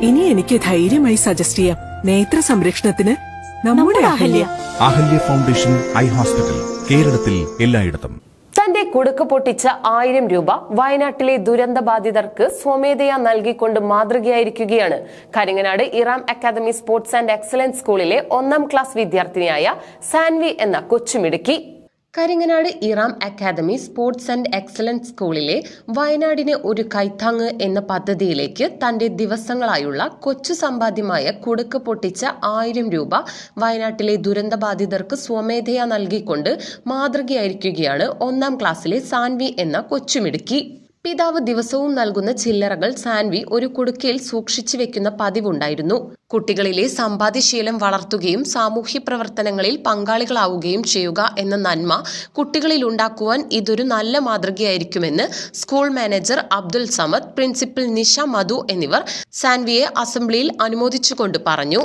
ഇനി എനിക്ക് ധൈര്യമായി സജസ്റ്റ് ചെയ്യാം. നേത്ര സംരക്ഷണത്തിന് നമ്മുടെ Ahalia. Ahalia foundation eye hospital കേരളത്തിൽ എല്ലായിടത്തും. തന്റെ കുടുക്ക് പൊട്ടിച്ച ആയിരം രൂപ വയനാട്ടിലെ ദുരന്ത ബാധിതർക്ക് സ്വമേധയാ നൽകിക്കൊണ്ട് മാതൃകയായിരിക്കുകയാണ്. Karinganad Iram academy sports and excellence സ്കൂളിലെ ഒന്നാം ക്ലാസ് വിദ്യാർത്ഥിനിയായ സാൻവി എന്ന കൊച്ചുമിടുക്കി Karinganad Iram academy sports and excellence സ്കൂളിലെ വയനാടിന് ഒരു കൈത്താങ്ങ് എന്ന പദ്ധതിയിലേക്ക് തന്റെ ദിവസങ്ങളായുള്ള കൊച്ചു സമ്പാദ്യമായ കുടുക്ക് പൊട്ടിച്ച ആയിരം രൂപ വയനാട്ടിലെ ദുരന്തബാധിതർക്ക് സ്വമേധയാ നൽകിക്കൊണ്ട് മാതൃകയായിരിക്കുകയാണ് ഒന്നാം ക്ലാസ്സിലെ സാൻവി എന്ന കൊച്ചുമിടുക്കി. പിതാവ് ദിവസവും നൽകുന്ന ചില്ലറകൾ സാൻവി ഒരു കുടുക്കയിൽ സൂക്ഷിച്ചു വെക്കുന്ന പതിവുണ്ടായിരുന്നു. കുട്ടികളിലെ സമ്പാദ്യശീലം വളർത്തുകയും സാമൂഹ്യ പ്രവർത്തനങ്ങളിൽ പങ്കാളികളാവുകയും ചെയ്യുക എന്ന നന്മ കുട്ടികളിൽ ഉണ്ടാക്കുവാൻ ഇതൊരു നല്ല മാതൃകയായിരിക്കുമെന്ന് school manager Abdul Samad principal Nisha Madhu എന്നിവർ സാൻവിയെ അസംബ്ലിയിൽ അനുമോദിച്ചുകൊണ്ട് പറഞ്ഞു.